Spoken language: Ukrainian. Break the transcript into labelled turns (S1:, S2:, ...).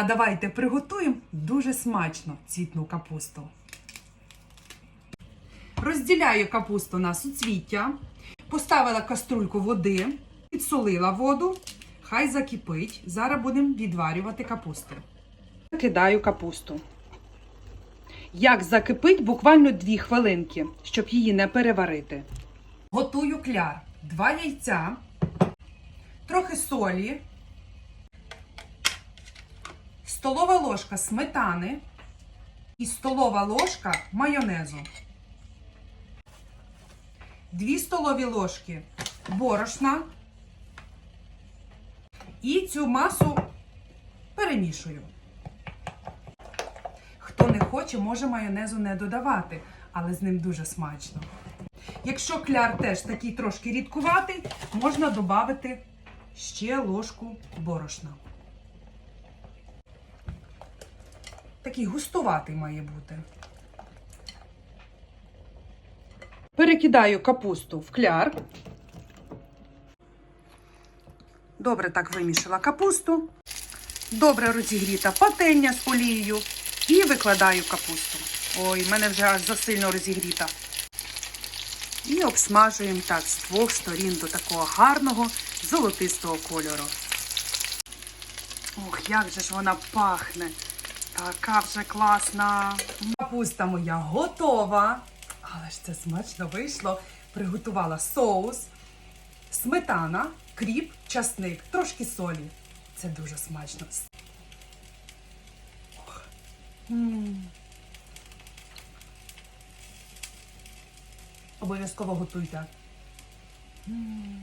S1: А давайте приготуємо дуже смачно цвітну капусту. Розділяю капусту на суцвіття, поставила каструльку води, підсолила воду, хай закипить. Зараз будемо відварювати капусту. Кидаю капусту. Як закипить, буквально 2 хвилинки, щоб її не переварити. Готую кляр. 2 яйця, трохи солі, столова ложка сметани і столова ложка майонезу. 2 столові ложки борошна. І цю масу перемішую. Хто не хоче, може майонезу не додавати, але з ним дуже смачно. Якщо кляр теж такий трошки рідкуватий, можна додати ще ложку борошна. Такий густуватий має бути. Перекидаю капусту в кляр. Добре так вимішала капусту. Добре розігріта пательня з олією. І викладаю капусту. Ой, в мене вже аж засильно розігріта. І обсмажуємо так з двох сторін до такого гарного золотистого кольору. Ох, як же ж вона пахне! Така вже класна. Капуста моя готова. Але ж це смачно вийшло. Приготувала соус, сметана, кріп, часник, трошки солі. Це дуже смачно. М. Обов'язково готуйте. М.